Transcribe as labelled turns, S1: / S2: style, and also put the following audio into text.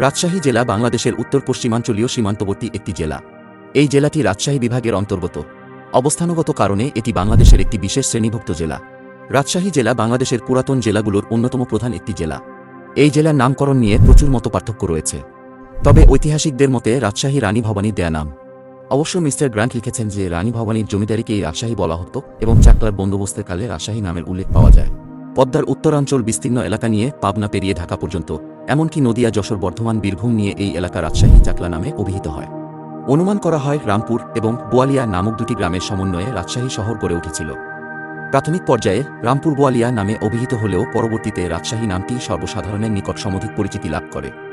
S1: রাজশাহী জেলা বাংলাদেশের উত্তর পশ্চিমাঞ্চলীয় সীমান্তবর্তী একটি জেলা। এই জেলাটি রাজশাহী বিভাগের অন্তর্গত। অবস্থানগত কারণে এটি বাংলাদেশের একটি বিশেষ শ্রেণীভুক্ত জেলা। রাজশাহী জেলা বাংলাদেশের পুরাতন জেলাগুলোর অন্যতম প্রধান একটি জেলা। এই জেলার নামকরণ নিয়ে প্রচুর মত পার্থক্য রয়েছে। তবে ঐতিহাসিকদের মতে রাজশাহী রানী ভবানীর দেয়া নাম। অবশ্য মিস্টার গ্রান্ট লিখেছেন যে রানী ভবানীর জমিদারিকেই রাজশাহী বলা হতো এবং চাকলার বন্দোবস্তের কালে রাজশাহী নামের উল্লেখ পাওয়া যায়। পদ্মার উত্তরাঞ্চল বিস্তীর্ণ এলাকা নিয়ে পাবনা পেরিয়ে ঢাকা পর্যন্ত এমনকি নদিয়া, যশোর, বর্ধমান, বীরভূম নিয়ে এই এলাকা রাজশাহী, চাকলা নামে অভিহিত হয়। অনুমান করা হয় রামপুর এবং বোয়ালিয়া নামক দুটি গ্রামের সমন্বয়ে রাজশাহী শহর গড়ে উঠেছিল। প্রাথমিক পর্যায়ে রামপুর বোয়ালিয়া নামে অভিহিত হলেও পরবর্তীতে রাজশাহী নামটি সর্বসাধারণের নিকট সমধিক পরিচিতি লাভ করে।